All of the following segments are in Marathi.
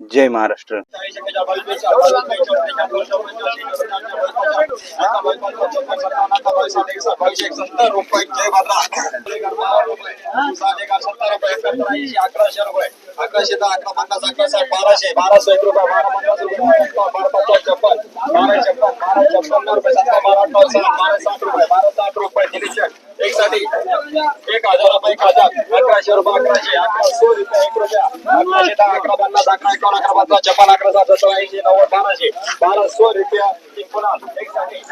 Jai Maharashtra. अकराशे दहा अकरा पन्नास अकरा साठ बाराशे बाराशे एक रुपये बारा पन्नास रुपये बारा पचास छप्पन बारा छप्पन बारा छप्पन रुपये सतरा बारा अठरा साठ बारा साठ रुपये बारा साठ रुपये तीनशे एक साठी एक हजार रुपये एक हजार. अकराशे रुपये अकराशे. अकरा सो रुपये एक रुपया. अकराशे दहा अकरा पन्नास अकरा एकावन्न अकरा पन्नास छप्पन अकरा सात सत्तर ऐंशी नव्वद बाराशे. बारा सो रुपया एक साठी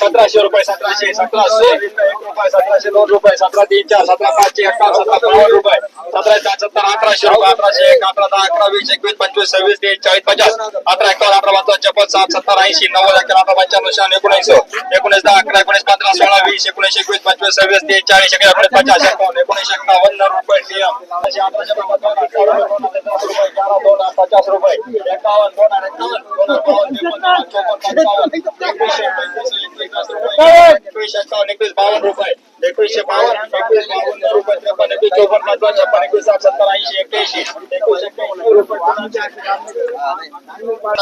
सतराशे रुपये सतराशे सतराशे. एक रुपये सतराशे दोन रुपये सतरा तीन चार सतरा पाचशे अकरा सतरा बावन्न रुपये. सतरा चार सत्तर अकराशे रुपये अकराशे एक अकरा दहा अकरा वीस एकवीस पंचवीस सव्वीस तीस चाळीस पचास अकरा एकावन्न अठरा पंचावन्न छप्पन सात सत्तर ऐंशी नव्वद अकरा अठरा पंच्याण्णव शहाण्णव एकोणीस एकोणीस दहा अकरा एकोणीस पंधरा सोळा वीस एकोणीस एकवीस पंचवीस सव्वीस तीस चाळीस एकवीस एकोणीस पचास एकावन्न एकोणीस एकावन्न रुपये अठराशे रुपये दोन हजार पचास रुपये एकावन्न दोन हजार एकावन्न दोन हजार एकवीसशे एकवीस रुपये एकावन्न एकवीस बावन्न रुपये एकवीसशे बावन्न चोपन्न पंचावन्न छप्पन एकवीस साठ सत्तर ऐंशी एक्क्याऐंशी. एकवीस एक्क्याऐंशी.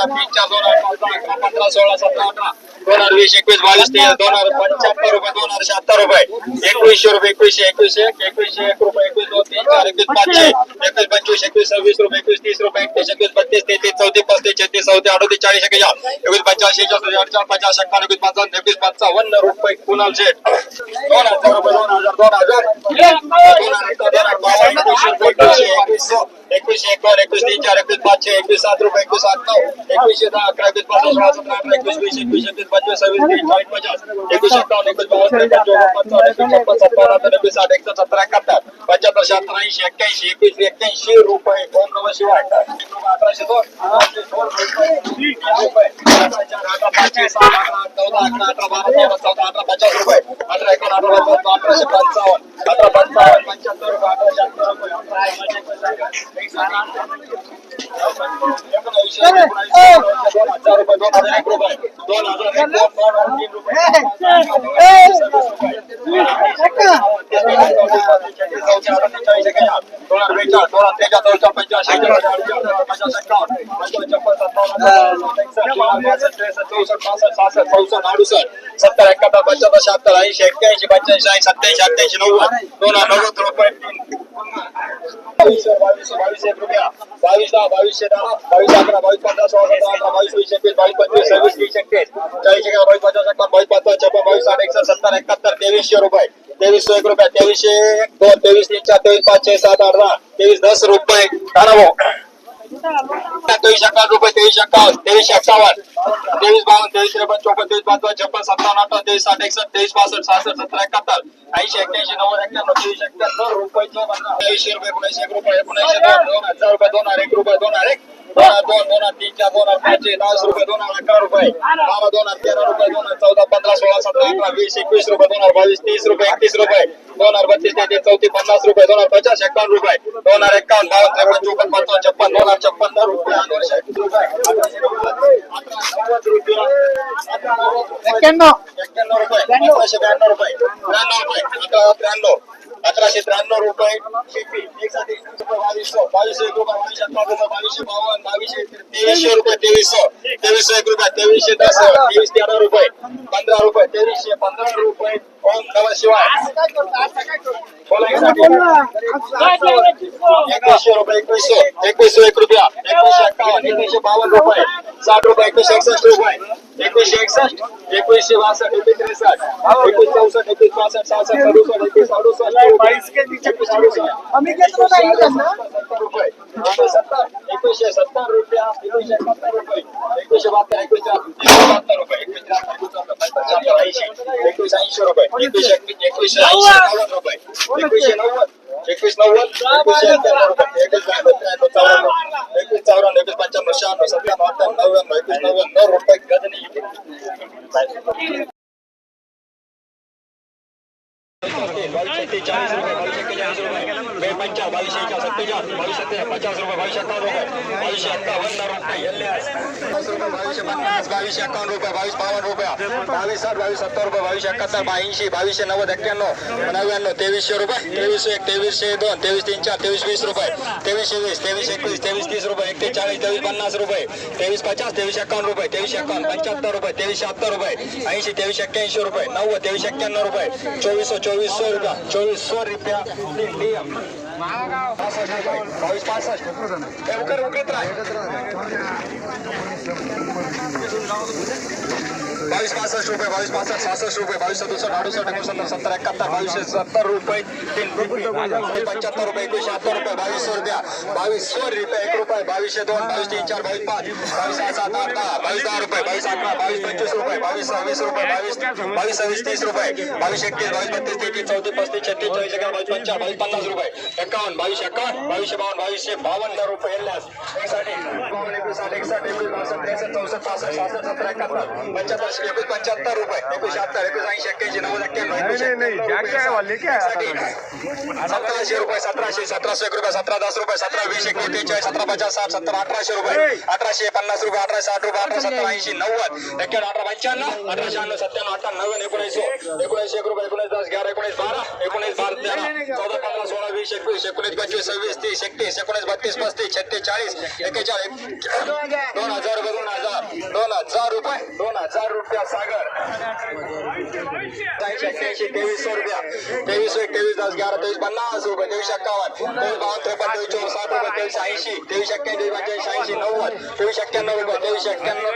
तीन चार दोन पंधरा सोळा सतरा अठरा. हजार वीस एकवीस बावीस तेवीस दोन हजार पंच्याहत्तर रुपये दोन हजार शहात्तर रुपये एकवीसशे रुपये एकवीसशे एकवीसशे एक एकवीसशे एक रुपये एकवीस दोन तीन चार एकवीस पाचशे एकवीस पंचवीस एकवीस सव्वीस रुपये एकवीस तीस रुपये एकतीस एकवीस बत्तीस तेहतीस चौतीस पस्तीस छत्तीस चौतीस अडतीस चाळीस एकवीस एकवीस पंच्याऐंशी चौसष्ट अडचाळ पचास एकावन्न एकवीस पंचावन्न एकवीस पंचावन्न रुपये कुणाल शेठ दोन हजार रुपये दोन हजार दोन हजार दोन हजार दोन हजार बावन्न एकवीसशे एकवीसशे एकवीस एकवीसशे एकावन्न एकवीस तीन चार एकवीस पाचशे एकवीस सात रुपये एकवीस सात नऊ एकवीसशे दहा अकरा एकवीस पंधरा सोळा सतरा अठरा एकवीस वीस एकवीस एकवीस पंचवीस सव्वीस तीस चाळीस पचास एकवीस एकावन्न एकवीस बावन्न त्रेपन्न चौपन्न पंचावन्न एकवीस छप्पन सत्तावन्न अठ्ठावन्न एकवीस साठ एकसष्ट सतरा एकाहत्तर पंच्याहत्तर शहात्तर ऐंशी एक्क्याऐंशी एकवीस एक्क्याऐंशी रुपये. दोन नव्वद शिवाय. अठराशे दोन अकराशे दोन रुपये. तीन चार अकरा पाचशे सहा अकरा चौदा अकरा अठरा बारा तेरा चौदा अठरा पचास रुपये अठरा एकावन्न अठरा पंचावन्न अठराशे पंचावन्न अठरा पंचावन्न पंच्याहत्तर रुपये अठराशे अठरा रुपये अठरा एकोणीसशे एकोणऐंशी एकोणऐंशी दोन हजार रुपये दोन हजार एक रुपये दोन हजार एक दोन दोन हजार तीन रुपये सत्तर एकाहत्तर पंच्याहत्तर शहात्तर ऐंशी एक्क्याऐंशी पंच्याऐंशी ऐंशी सत्याऐंशी अठ्ठ्याऐंशी नव्वद दोन हजार नव्वद रुपये बावीसशे बावीसशे बावीस एक रुपया बावीस दहा बावीसशे दहा बावीस अकरा बावीस पंधरा सोळा सतरा अठरा बावीस वीस एकवीस बावीस पंचवीस सव्वीस तीस एकतीस चाळीस एका बावीस पचास एकावन्न बावीस पंचावन्न छप्पन बावीस साठ एकसष्ट सत्तर एकाहत्तर तेवीसशे रुपये तेवीसशे एक रुपया तेवीसशे एक दोन तेवीस तीन चार तेवीस पाच छे सात आठ दहा तेवीस दस रुपये करा तेवीस अकरा रुपये तेवीस एकावन्न तेवीस एक्कावन्न तेवीस बावन्न तेवीस त्रेपन्न चौपन्न तेवीस पाचवन्न छप्पन सत्तावन्न अठ्ठावन्न तेवीस साठ एकसष्ट तेवीस पासष्ट सहासष्ट सत्तर एकाहत्तर ऐंशी एक्क्याऐंशी नव्वद एक्क्याण्णव तेवीस एक्क्याण्णव रुपये चौपन्न ऐंशी रुपये एकोणऐंशी एक रुपये एकोणीशे दोन दोन हजार रुपये दोन हजार एक रुपये दोन हजार एक. दोन हजार दोन दोन हजार तीन चार दोन हजार पाचशे दहा रुपये दोन हजार अकरा रुपये बारा दोन हजार तेरा रुपये दोन हजार चौदा पंधरा सोळा सतरा अठरा वीस एकवीस रुपये दोन हजार बावीस तीस रुपये एकतीस रुपये दोन हजार बत्तीस तेहतीस चौतीस पन्नास रुपये दोन हजार पचास एकावन्न रुपये दोन हजार एकावन्न बावन्न त्रेपन्न चोपन्न पंचावन्न छप्पन दोन हजार छप्पन रुपये दोन हजार एकवीस रुपये अठराशे नव्वद अठरा नव्वद रुपये अठरा नव्वद रुपये एक्क्याण्णव रुपये अठराशे ब्याण्णव रुपये त्र्याण्णव रुपये अठरा त्र्याण्णव अठराशे त्र्याण्णव रुपये शिपी एकसाठी रुपये बावीसशे बावीसशे एक रुपये बावीसशे अठरा रुपये बावीसशे बावन्न बावीसशे तेवीसशे रुपये तेवीसशे तेवीसशे एक रुपये तेवीसशे दस तेवीस तेरा रुपये पंधरा रुपये तेवीसशे पंधरा रुपये ओम नम शिवाय बोला एकसाठी. एकवीसशे रुपये एकवीसशे एकवीसशे एक रुपया एकवीसशे अठ्ठावन्न एकवीसशे बावन्न रुपये साठ रुपये एकवीसशे एकसष्ट रुपये एकवीसशे एकसष्ट एकवीसशे बासष्ट एकवीस त्रेसष्ट एकवीस चौसष्ट एकवीस पासष्ट सहासष्ट सदुसष्ट एकवीस अडुसष्ट एकवीस सत्तर रुपया एकवीसशे सत्तर रुपये एकवीसशे बहात्तर एकवीसशे बहात्तर रुपये एकवीस त्र्याहत्तर एकवीस ऐंशी रुपये एकवीसशे एकवीसशे ऐंशी रुपये एकवीसशे नव्वद एकवीस नव्वद एकवीसशे रुपये एकवीस ब्याण्णव त्र्याण्णव चौऱ्याण्णव एकवीस चौऱ्याण्णव एकवीस पंच्याण्णव शहाण्णव सत्त्याण्णव अठ्ठ्याण्णव नव्याण्णव एकवीस नव्वद रुपये गजनी बावीस एक्केचाळीस रुपये बावीस एक्केचाळीस रुपये पंचाळीस बावीस एका सत्तेचाळीस बावीस सत्ते पचास रुपये बावीसशे अठ्ठावन्न रुपये बावीसशे पन्नास बावीस एकावन्न रुपये बावीस बावन्न रुपये बावीस साठ बावीस सत्तर रुपये बावीस एकाहत्तर ऐंशी बावीसशे नव्वद एक्क्याण्णव नव्याण्णव तेवीसशे रुपये तेवीसशे एक तेवीसशे दोन तेवीस तीन चार तेवीस वीस रुपये तेवीसशे वीस तेवीस एकवीस तेवीस तीस रुपये एक्केचाळीस तेवीस पन्नास रुपये तेवीस पचास तेवीस एकावन्न रुपये तेवीस एकावन्न पंच्याहत्तर रुपये तेवीस शहात्तर रुपये ऐंशी तेवीस एक्क्याऐंशी रुपये नव्वद तेवीस एक्क्याण्णव रुपये चोवीसशे चोवीसशे रुपया चोवीसशे रुपया इंडियम पासष्ट रुपये बावीस पासष्ट उकर उकरत राह. बावीस पासष्ट रुपये बावीस पासष्ट सहासष्ट रुपये बावीस सदुसष्ट अडुसष्ट एकोणसत्तर सत्तर एकाहत्तर बावीसशे सत्तर रुपये तीन पंच्याहत्तर रुपये एकवीसशे शहात्तर रुपये बावीसशे रुपया बावीसशे रुपये एक रुपये बावीसशे दोन बावीस तीन चार बावीस पाच बावीस सहा सात आठ दहा बावीस दहा रुपये बावीस अकरा बावीस पंचवीस रुपये बावीस सव्वीस रुपये बावीस बावीस सव्वीस तीस रुपये बावीस एकतीस बावीस बत्तीस तेहतीस चौतीस पस्तीस छत्तीस चाळीस एका बावीस पंचाळीस बावीस पन्नास रुपये एकावन्न बावीस एकावन्न बावीसशे बावन्न बावीसशे बावन्न रुपये एकसाठ एकसाठी बावन्न एकवीस साठ एकवीस बासष्ट त्रेसष्ट चौसष्ट पासष्ट सहासष्ट सत्तर एकाहत्तर पंच्याहत्तर पंच्याहत्तर रुपये एकवीस ऐंशी एक्क्याऐंशी नव्वद सतराशे रुपये सतराशे सतराशे एक रुपये सतरा दस रुपये सतरा वीस त्रेचाळीस सतरा पचास साठ सत्तर अठराशे रुपये अठराशे पन्नास रुपये अठराशे साठ रुपये अठरा सत्तर ऐंशी नव्वद एक्क्याण्णव अठरा पंच्याण्णव अठरा शहाण्णव सत्त्याण्णव अठ्ठ्याण्णव नव्याण्णव एकोणीसशे एकोणीसशे एक रुपये एकोणीस दस ग्यारा एकोणीस बारा एकोणीस बारा तेरा चौदा पंधरा सोळा वीस एकवीस एकोणीस पंचवीस सव्वीस तीस एकतीस एकोणीस बत्तीस पस्तीस छत्तीस चाळीस एक्केचाळीस दोन हजार रुपये दोन हजार दोन हजार रुपये दोन हजार रुपया रुपया सागर. ऐंशी एक्क्याऐंशी रुपया. तेवीस एक तेवीस दस ग्यारह तेवीस पन्नास रुपये तेवीस अक्कावन तेवीस बावन त्रेपन्न तेवीस चोवीस साठ रुपये तेवीस ऐंशी. तेवीस एक्क्याऐंशी पंच्याऐंशी ऐंशी नव्वद. तेवीस एक्क्याण्णव रुपये तेवीस एक्क्याण्णव